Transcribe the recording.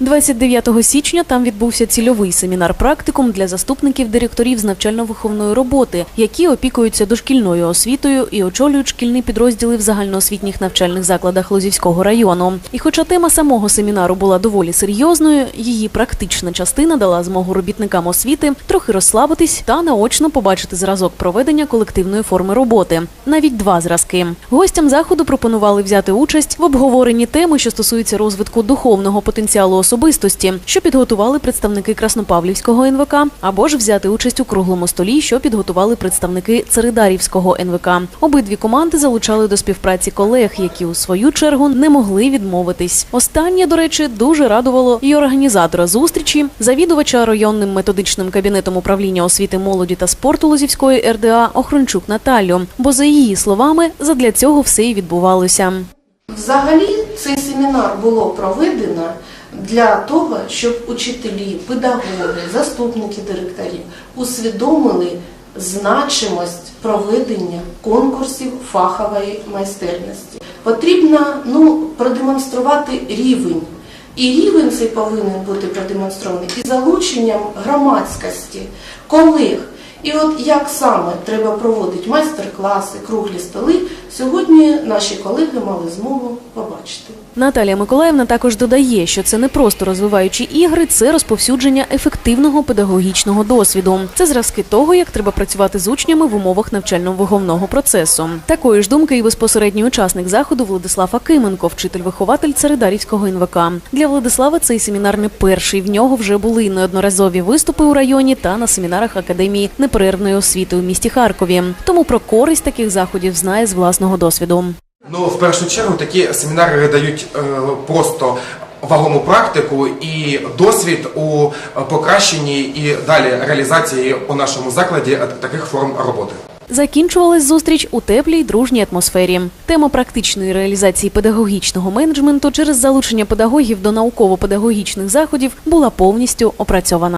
29 січня там відбувся цільовий семінар-практикум для заступників директорів з навчально-виховної роботи, які опікуються дошкільною освітою і очолюють шкільні підрозділи в загальноосвітніх навчальних закладах Лозівського району. І хоча тема самого семінару була доволі серйозною, її практична частина дала змогу робітникам освіти трохи розслабитись та наочно побачити зразок проведення колективної форми роботи, навіть два зразки. Гостям заходу пропонували взяти участь в обговоренні теми, що стосуються розвитку духовного потенціалу особистості, що підготували представники Краснопавлівського НВК, або ж взяти участь у круглому столі, що підготували представники Царидарівського НВК. Обидві команди залучали до співпраці колег, які у свою чергу не могли відмовитись. Останнє, до речі, дуже радувало і організатора зустрічі, завідувача районним методичним кабінетом управління освіти молоді та спорту Лозівської РДА Охрончук Наталю. Бо за її словами, задля цього все і відбувалося. Взагалі цей семінар було проведено для того, щоб учителі, педагоги, заступники директорів усвідомили значимость проведення конкурсів фахової майстерності. Потрібно ну, продемонструвати рівень. І рівень цей повинен бути продемонстрований і залученням громадськості, колег. І от як саме треба проводити майстер-класи, круглі столи, сьогодні наші колеги мали змогу побачити. Наталія Миколаївна також додає, що це не просто розвиваючі ігри, це розповсюдження ефективного педагогічного досвіду. Це зразки того, як треба працювати з учнями в умовах навчально-виховного процесу. Такої ж думки і безпосередній учасник заходу Владислав Акименко, вчитель-вихователь Царидарівського НВК. Для Владислава цей семінар не перший. В нього вже були неодноразові виступи у районі та на семінарах академії неперервної освіти у місті Харкові. Тому про користь таких заходів знає з власного досвіду. Ну, в першу чергу, такі семінари дають е, просто вагому практику і досвід у покращенні і далі реалізації у нашому закладі таких форм роботи. Закінчувалась зустріч у теплій дружній атмосфері. Тема практичної реалізації педагогічного менеджменту через залучення педагогів до науково-педагогічних заходів була повністю опрацьована.